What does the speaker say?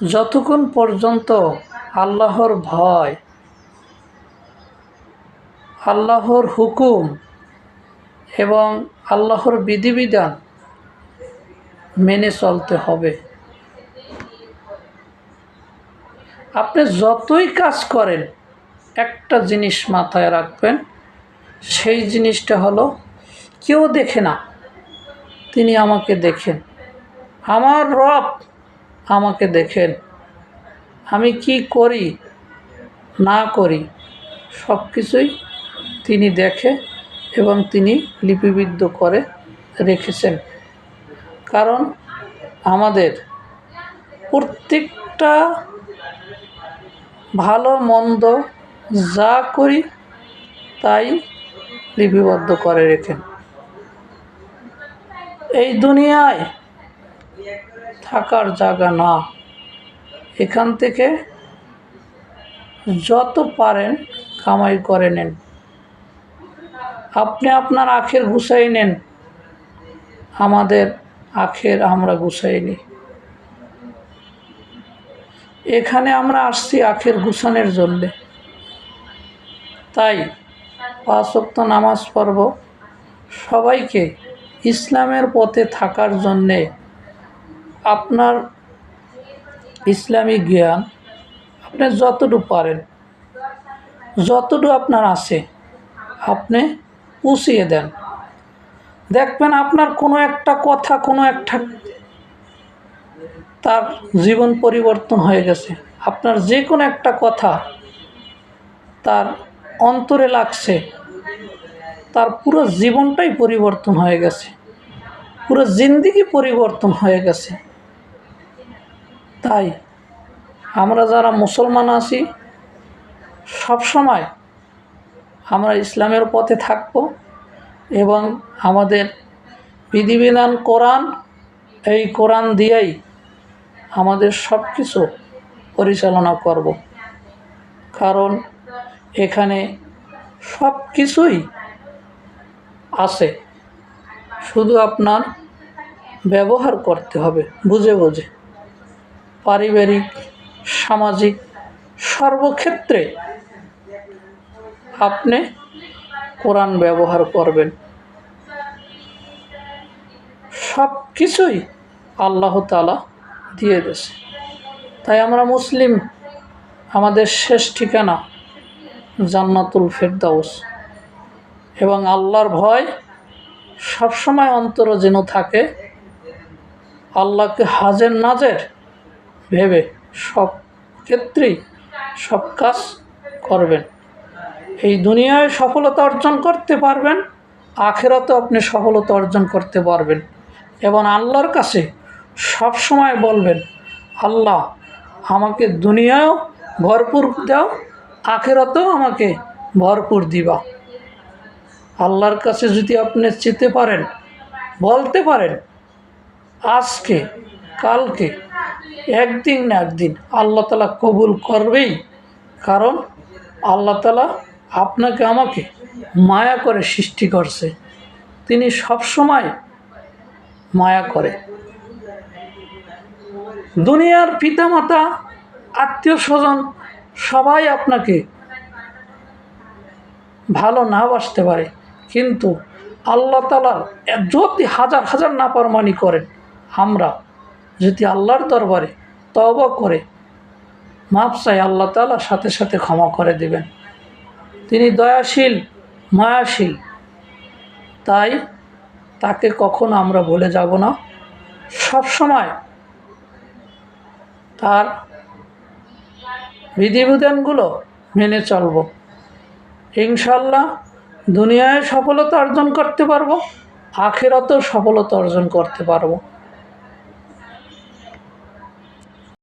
যতক্ষণ পর্যন্ত আল্লাহর ভয়, আল্লাহর হুকুম এবং আল্লাহর বিধিবিধান মেনে চলতে হবে। আপনি যতই কাজ করেন, একটা জিনিস মাথায় রাখবেন, সেই জিনিসটা হলো, কেউ দেখে না, তিনি আমাকে দেখেন। আমার রব আমাকে দেখেন। আমি কি করি, না করি সব কিছুই তিনি দেখে এবং তিনি লিপিবদ্ধ করে রেখেছেন। কারণ আমাদের প্রত্যেকটা ভালো, মন্দ যা করি তাই লিপিবদ্ধ করে রেখেন। এই দুনিয়ায় থাকার জায়গা না। এখান থেকে যত পারেন কামাই করে নেন। আপনি আপনার আখের গুছাই নেন। আমাদের আখের আমরা গুছাই নিই এখানে আমরা আসছি আখের গুছানোর জন্যে। তাই পাঁচ নামাজ পর্ব সবাইকে ইসলামের পথে থাকার জন্যে আপনার ইসলামিক জ্ঞান আপনি যতটুকু পারেন, যতটুকু আপনার আছে, আপনি পুষিয়ে দেন। দেখবেন আপনার কোনো একটা কথা, কোনো একটা তার জীবন পরিবর্তন হয়ে গেছে। আপনার যে কোনো একটা কথা তার অন্তরে লাগছে, তার পুরো জীবনটাই পরিবর্তন হয়ে গেছে, পুরো জিন্দিগি পরিবর্তন হয়ে গেছে। তাই আমরা যারা মুসলমান আছি সবসময় আমরা ইসলামের পথে থাকব এবং আমাদের বিধিবিধান, কোরআন, এই কোরআন দিয়েই আমাদের সব কিছু পরিচালনা করব। কারণ এখানে সব কিছুই আছে। শুধু আপনার ব্যবহার করতে হবে, বুঝে বুঝে। পারিবারিক, সামাজিক, সর্বক্ষেত্রে আপনি কোরআন ব্যবহার করবেন। সব কিছুই আল্লাহ তালা দিয়ে দিয়েছে। তাই আমরা মুসলিম, আমাদের শেষ ঠিকানা জান্নাতুল ফেরদাউস। এবং আল্লাহর ভয় সবসময় অন্তর যেন থাকে, আল্লাহকে হাজের নাজের ভেবে সব ক্ষেত্রেই সব কাজ করবেন। এই দুনিয়ায় সফলতা অর্জন করতে পারবেন আখেরাতে আপনি সফলতা অর্জন করতে পারবেন। এবং আল্লাহর কাছে সব সময় বলবেন, আল্লাহ, আমাকে দুনিয়ায়ও ভরপুর দাও, আখেরাতেও আমাকে ভরপুর দিবা। আল্লাহর কাছে যদি আপনি চেতে পারেন, বলতে পারেন, আজকে, কালকে একদিন না একদিন আল্লাহ তালা কবুল করবেই। কারণ আল্লাহ তালা আপনাকে আমাকে মায়া করে সৃষ্টি করছে। তিনি সবসময় মায়া করে। দুনিয়ার পিতামাতা, আত্মীয় স্বজন সবাই আপনাকে ভালো না বাসতে পারে। কিন্তু আল্লাহ তালার যদি হাজার হাজার নাপারমানি করেন। আমরা যদি আল্লাহর দরবারে তবা করে মাপ চাই আল্লাহ তালা সাথে সাথে ক্ষমা করে দেবেন। তিনি দয়াশীল, মায়াশীল। তাই তাকে কখনো আমরা ভুলে যাব না। সব সময় তার বিধিবিধানগুলো মেনে চলব। ইনশাল্লাহ দুনিয়ায় সফলতা অর্জন করতে পারব, আখেরাতেও সফলতা অর্জন করতে পারব।